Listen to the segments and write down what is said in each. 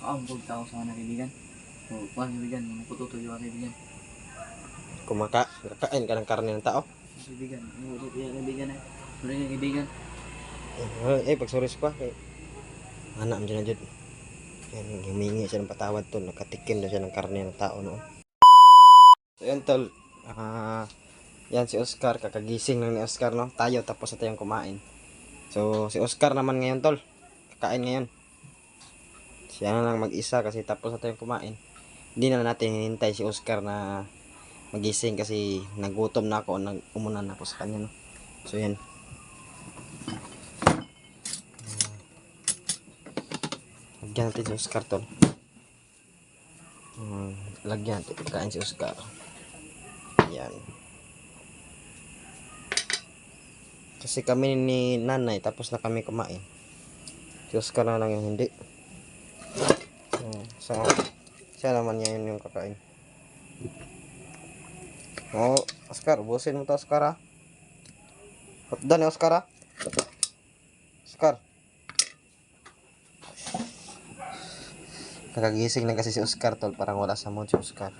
Kaambog tao sa mga kaibigan. O, kuhan kaibigan, mga pututuyo ka kaibigan. Kumaka, kakain ka ng karne ng tao. Kaibigan, mga pututuyo ka kaibigan eh. Muli nga kaibigan. Eh, pag suris pa, eh. Anak mo dyan na dyan. Yan, humingi siya ng patawad tol. Nakatikim na siya ng karne ng tao noon. So, yun tol. Ah, yan si Oscar. Kakagising lang ni Oscar, no? Tayo, tapos na tayong kumain. So, si Oscar naman ngayon tol. Kakain ngayon. Siya na lang mag-isa kasi tapos na tayong kumain. Hindi na natin hinintay si Oscar na magising kasi nagutom na ako. Nag umunan na ako sa kanya, no? So, yan. Lagyan natin si Oscar tol. Hmm, lagyan natin. Kain si Oscar. Yan. Kasi kami ni nanay tapos na kami kumain. Si Oscar na lang yung hindi. So, siya naman niya yun yung kakain. Oh, Oscar, ubusin mo to Oscar ha. Hotdog ni Oscar ha. Oscar. Nakagising lang kasi si Oscar tol, parang wala sa mood si Oscar.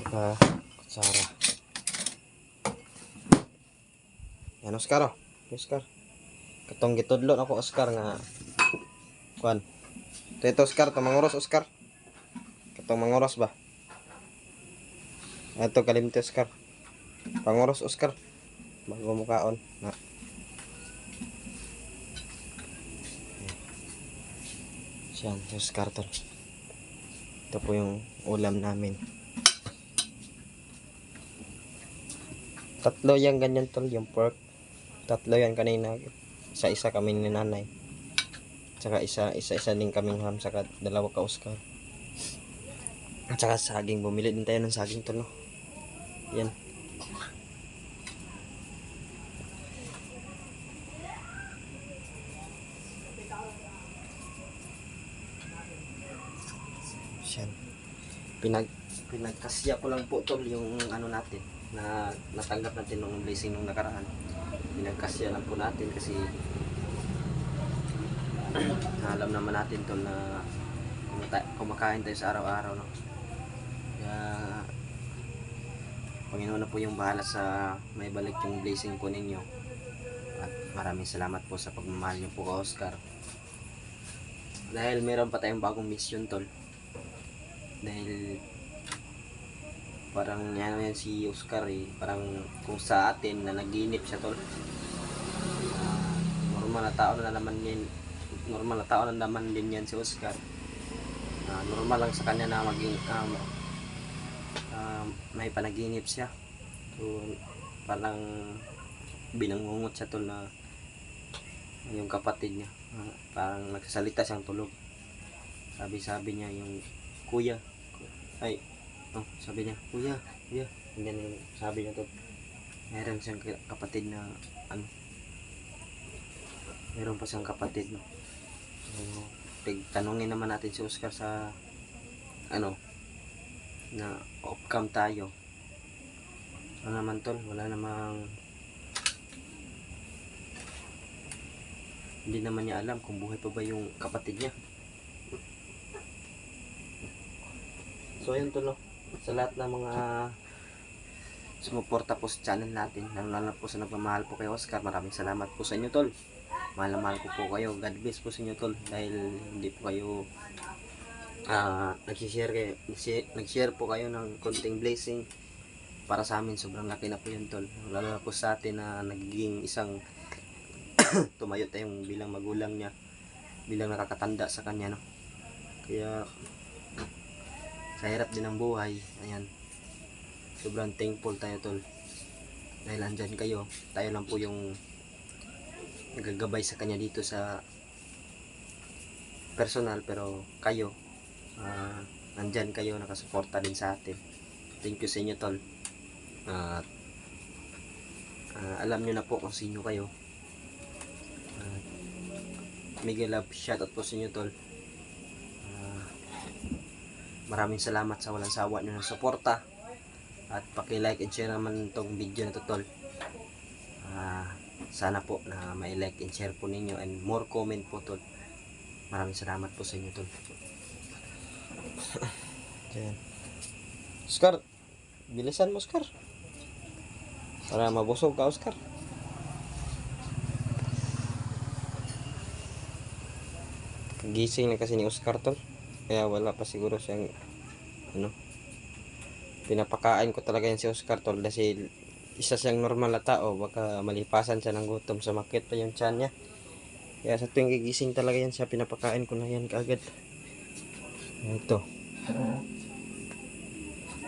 Saka kutsara. Yan Oscar oh. Oscar. Katong gitudlo ako Oscar nga kuan. Ito Oscar, to manguros Oscar. Katong manguros ba? Ito kalimti Oscar. Panguros Oscar. Bago mo kaon. Na. Siyan, yung skartol. Ito po yung ulam namin. Tatlo yan ganyan tol, yung pork. Tatlo yan kanina. Isa-isa kami ni nanay. Tsaka isa, isa-isa din kaming ham, saka dalawa ka Oscar. At saka saging, bumili din tayo ng saging tol, no? Yan. Siyan. Pinag pinagkasya ko lang po tol yung ano natin na natanggap natin nung blessing nung nakaraan. Pinagkasya lang po natin kasi alam naman natin tol na kumakain tayo sa araw-araw no. Kaya Panginoon na po yung bahala sa may balik yung blessing po ninyo. At maraming salamat po sa pagmamahal niyo po Oscar. Dahil meron pa tayong bagong mission tol dahil parang yan yan si Oscar eh parang kung sa atin na naginip siya tol normal na tao na naman yan normal na tao na naman din yan si Oscar. Ah, normal lang sa kanya na maging um, um, may panaginip siya. So parang binangungot siya tol na yung kapatid niya. Ah, parang nagsasalita siyang tulog. Sabi sabi niya yung kuya. Ay oh, sabi niya kuya kuya. Ganyan yung sabi niya to meron siyang ka- kapatid na ano meron pa siyang kapatid no so, tig tanungin naman natin si Oscar sa ano na off cam tayo ano naman tol wala namang hindi naman niya alam kung buhay pa ba yung kapatid niya So yun to no. Sa lahat ng mga sumuporta po sa channel natin, lalo lalo po sa nagmamahal po kay Oscar, maraming salamat po sa inyo tol. Mahal mahal ko po kayo. God bless po sa inyo tol dahil hindi po kayo ah nag-share kayo, nag-share- po kayo ng konting blessing para sa amin sobrang laki na po yun tol. Lalo po sa atin na nagiging isang tumayo tayong bilang magulang niya bilang nakakatanda sa kanya no. Kaya sa hirap din ng buhay, ayan, sobrang thankful tayo tol. Dahil andyan kayo, tayo lang po yung nagagabay sa kanya dito sa personal, pero kayo, ah nandyan kayo, nakasuporta din sa atin. Thank you sa inyo tol. At ah, alam nyo na po kung sino kayo. At mega love shoutout po sa inyo tol. Ah, Maraming salamat sa walang sawa nyo ng suporta. At paki-like and share naman itong video na to tol. Sana po na may like and share po ninyo and more comment po tol. Maraming salamat po sa inyo tol. Ayan. Oscar, bilisan mo Oscar. Para mabusog ka Oscar. Gising na kasi ni Oscar tol. Kaya wala pa siguro siyang ano. Pinapakain ko talaga yan si Oscar tol dahil isa siyang normal na tao. Baka malipasan siya ng gutom sa makit pa yung tiyan niya. Kaya sa tuwing gigising talaga yan siya pinapakain ko na yan kaagad. Ito.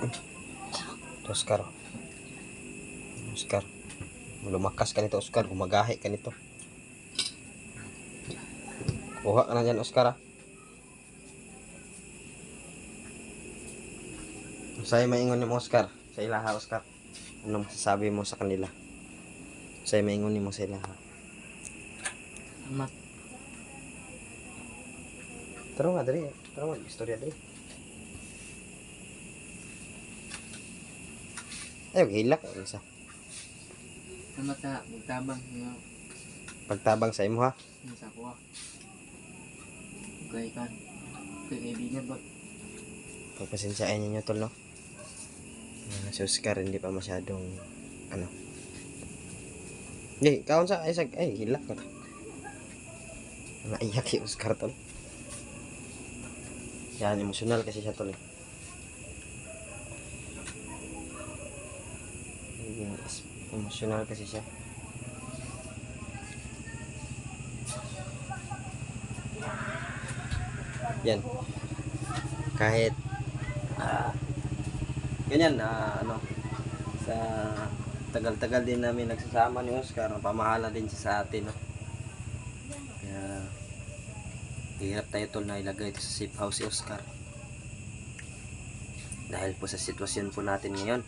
Ito, Oscar. Oscar. Lumakas ka nito, Oscar. Gumagahi ka nito. Kuha ka na dyan, Oscar, ah. Sa'yo maingon ni Oscar. Sa ilaha, Oscar. Ano masasabi mo sa kanila? Sa'yo maingon mo sa ilaha. Salamat. Tara nga, dali. Tara nga, istorya dali. Ay, hilak. Ano sa? Salamat sa magtabang nga Pagtabang sa imo, ha? sa kuha. Kay kan. Kay kaibigan ba? Pagpasensyain ninyo tol, no? Uh, si Oscar, hindi pa masyadong, ano. Hindi, kaon sa, ay, ay, hilak ka. Naiyak si Oscar, tol. Yan, emosyonal kasi siya, tol. eh. Emosyonal kasi siya. Yan. Kahit ah ganyan na ano sa tagal-tagal din namin nagsasama ni Oscar pamahala din siya sa atin no? kaya hirap tayo tol na ilagay ito sa safe house si Oscar dahil po sa sitwasyon po natin ngayon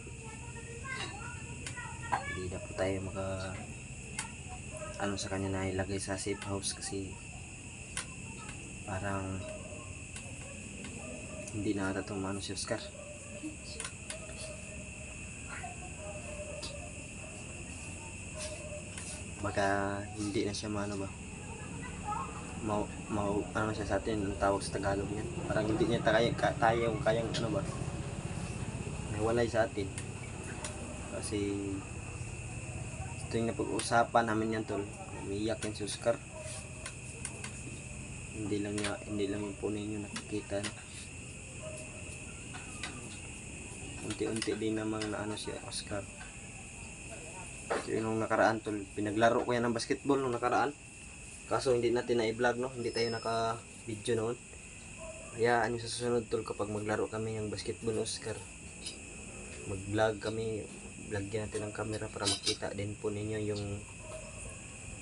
hindi na po tayo maka ano sa kanya na ilagay sa safe house kasi parang hindi na ata si Oscar baka hindi na siya maano ba? Mau mau ano siya sa atin ang tawag sa Tagalog niya. Parang hindi niya tayo, tayo kayang ano ba? Nawalay sa atin. Kasi ito yung napag-usapan namin yan tol umiyak yan si Oscar. Hindi lang niya hindi lang yung po ninyo nakikita. Unti-unti din namang na ano si Oscar Yun nung nakaraan tol, pinaglaro ko yan ng basketball nung nakaraan. Kaso hindi natin na-vlog no, hindi tayo naka-video noon. Hayaan nyo sa susunod tol kapag maglaro kami ng basketball Oscar. Mag-vlog kami, vlogyan natin ng camera para makita din po ninyo yung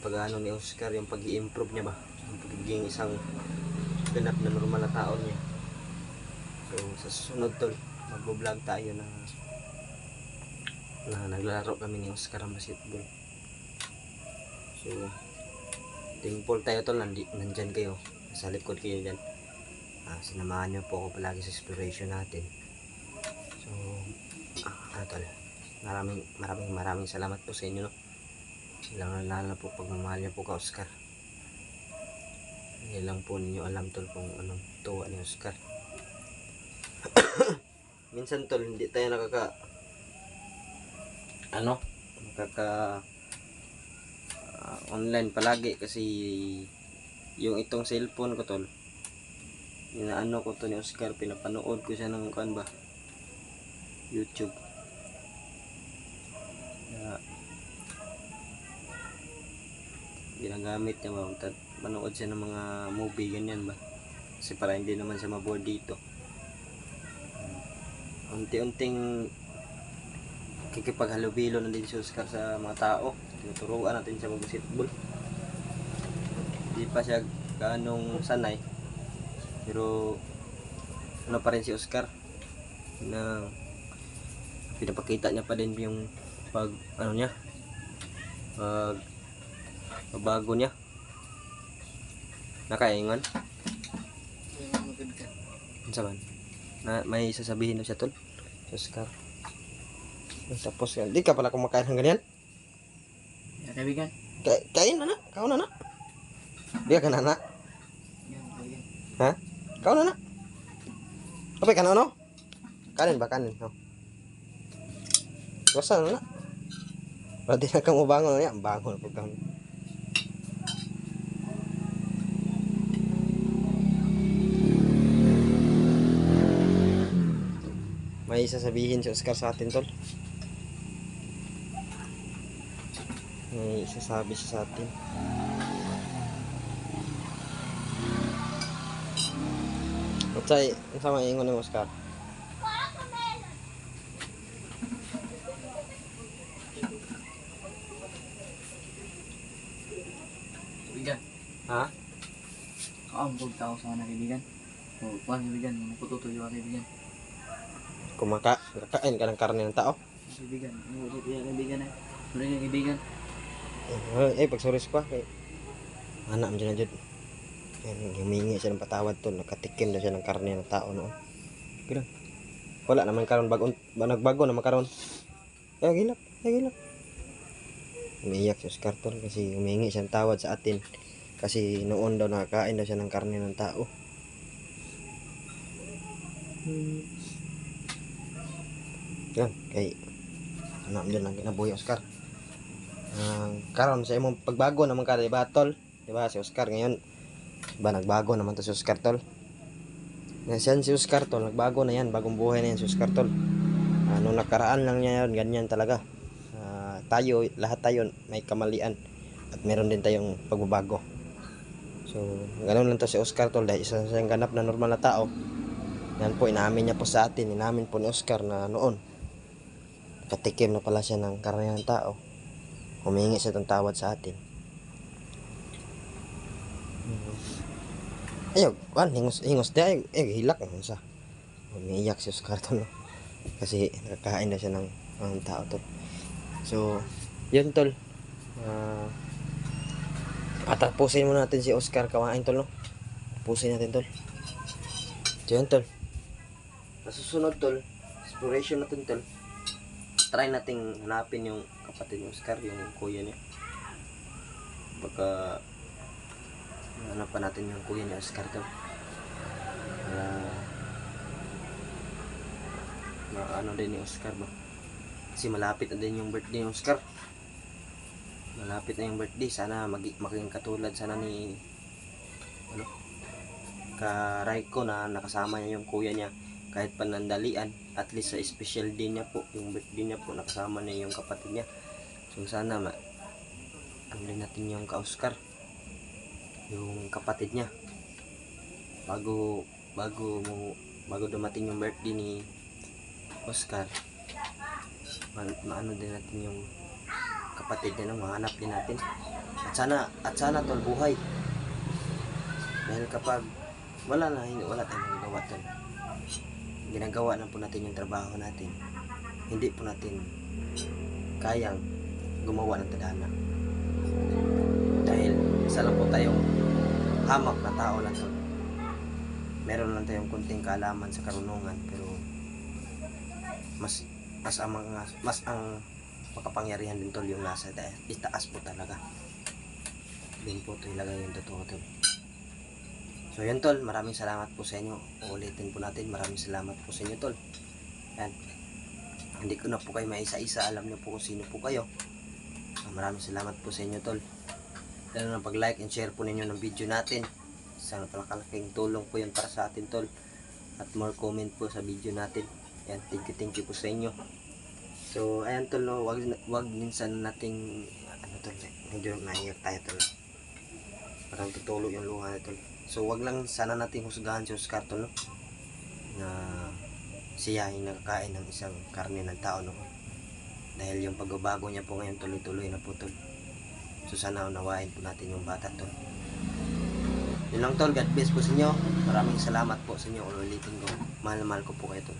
pag-ano ni Oscar, yung pag improve niya ba? Yung pagiging isang ganap na normal na tao niya. So sa susunod tol, mag-vlog tayo na na naglalaro kami ni Oscar ng basketball. So, thankful tayo tol, nandi, nandyan kayo. Sa likod kayo dyan. Ah, sinamahan niyo po ako palagi sa exploration natin. So, ah, ano tol, maraming, maraming, maraming salamat po sa inyo, no? Lalo lalo po pagmamahal niyo po ka, Oscar. Hindi lang po ninyo alam tol kung anong tuwa ni Oscar. Minsan tol, hindi tayo nakaka ano nakaka ah, online palagi kasi yung itong cellphone ko tol inaano ko to ni Oscar pinapanood ko siya ng kan ba YouTube. Kaya, ginagamit niya ba manood siya ng mga movie ganyan ba kasi para hindi naman siya maboard dito. Unti-unting kikipaghalubilo na din si Oscar sa mga tao. Tinuturuan natin siya mag-basketball. Hindi pa siya ganong sanay. Pero ano pa rin si Oscar? Na pinapakita niya pa din yung pag ano niya? Pag pagbago niya. Nakaingon? Ano man na may sasabihin na siya tol si Oscar tapos di ka pala kumakain ng ganyan Kaya kaibigan. Ka- kain na na. Kau na na. Dia ka na na. Yan, yan. Ha? Kau na na. Apa ka na no? Kanin ba kanin? No. Basta na na. Pwede na kang ubangon niya. Bangon po kang. May sasabihin si Oscar sa atin, tol. May sasabi siya sa atin. At sa, sa mga ingon ni Oscar. Kaibigan. Ha? Kaambog tao sa mga kaibigan. O, kuhan kaibigan. Mapututuyo ka kaibigan. Kumaka, kakain ka ng karne ng tao. Kaibigan. Mapututuyo ka kaibigan eh. Muli ka kaibigan. Eh, eh pagsuris pa. Eh, anak mo dyan na dyan. Yan, humingi siya ng patawad to. Nakatikim na siya ng karne ng tao noon. Ganun. Wala naman karon bago, ba, nagbago naman karon. Eh, gilap. Eh, gilap. Umiiyak si Oscar tol kasi humingi siya ng tawad sa atin. Kasi noon daw nakakain daw siya ng karne ng tao. Hmm. Yan, kay anak mo dyan ang kinabuhi Oscar. Ang karon sa imong pagbago naman ka, di ba, tol? Di ba, si Oscar ngayon, ba nagbago naman to si Oscar, tol? Yan siyan si Oscar, tol, nagbago na yan, bagong buhay na yan si Oscar, tol. Ah, nung nakaraan lang niya yun, ganyan talaga. Ah, tayo, lahat tayo may kamalian at meron din tayong pagbabago. So, ganun lang to si Oscar, tol, dahil isa siyang ganap na normal na tao. Yan po, inamin niya po sa atin, inamin po ni Oscar na noon, katikim na pala siya ng ng tao humingi siya ng tawad sa atin. Ayaw, wan, hingos, hingos di, ay, ay, hilak naman siya. Umiiyak si Oscar to, no? Kasi nakakain na siya ng, ng tao to. So, yun tol. Ah, patapusin muna natin si Oscar kawain tol, no? Tapusin natin tol. So, yun tol. Nasusunod tol, exploration natin tol. Try nating hanapin yung kapatid ni Oscar, yung kuya niya. Baka hanap pa natin yung kuya ni Oscar to. Para maano din ni Oscar ba? Kasi malapit na din yung birthday ni Oscar. Malapit na yung birthday. Sana mag maging katulad sana ni ano ka Raiko na nakasama niya yung kuya niya kahit panandalian at least sa special day niya po yung birthday niya po nakasama niya yung kapatid niya so sana ma ano natin yung ka Oscar yung kapatid niya. Bago bago mo bago dumating yung birthday ni Oscar ma, maano din natin yung kapatid niya no? mahanap din natin. At sana at sana tol buhay. Dahil kapag wala na hindi wala tayong magagawa tol. Ginagawa na po natin yung trabaho natin. Hindi po natin kayang gumawa ng tadhana dahil isa lang po tayong hamak na tao lang to meron lang tayong kunting kaalaman sa karunungan pero mas mas ang mga mas ang makapangyarihan din tol yung nasa da- itaas po talaga din po ito ilagay yung totoo tol So yun tol, maraming salamat po sa inyo. Uulitin po natin, maraming salamat po sa inyo tol. Yan. Hindi ko na po kayo maisa-isa, alam niyo po kung sino po kayo. Maraming salamat po sa inyo tol. Lalo na pag-like and share po ninyo ng video natin. Isang palakalaking tulong po yun para sa atin tol. At more comment po sa video natin. Yan, thank you, thank you po sa inyo. So, ayan tol, no, wag, wag minsan nating, ano tol, medyo naiyak tayo tol. Parang tutulo yung luha na tol. So wag lang sana nating husgahan si Oscar to, no? Na siya ay nakakain ng isang karne ng tao no. Dahil yung pagbabago niya po ngayon tuloy-tuloy na po tol. So sana unawain po natin yung bata tol. Yun lang tol, God bless po sa inyo. Maraming salamat po sa inyo. Ulitin ko. Mahal mahal ko po kayo tol.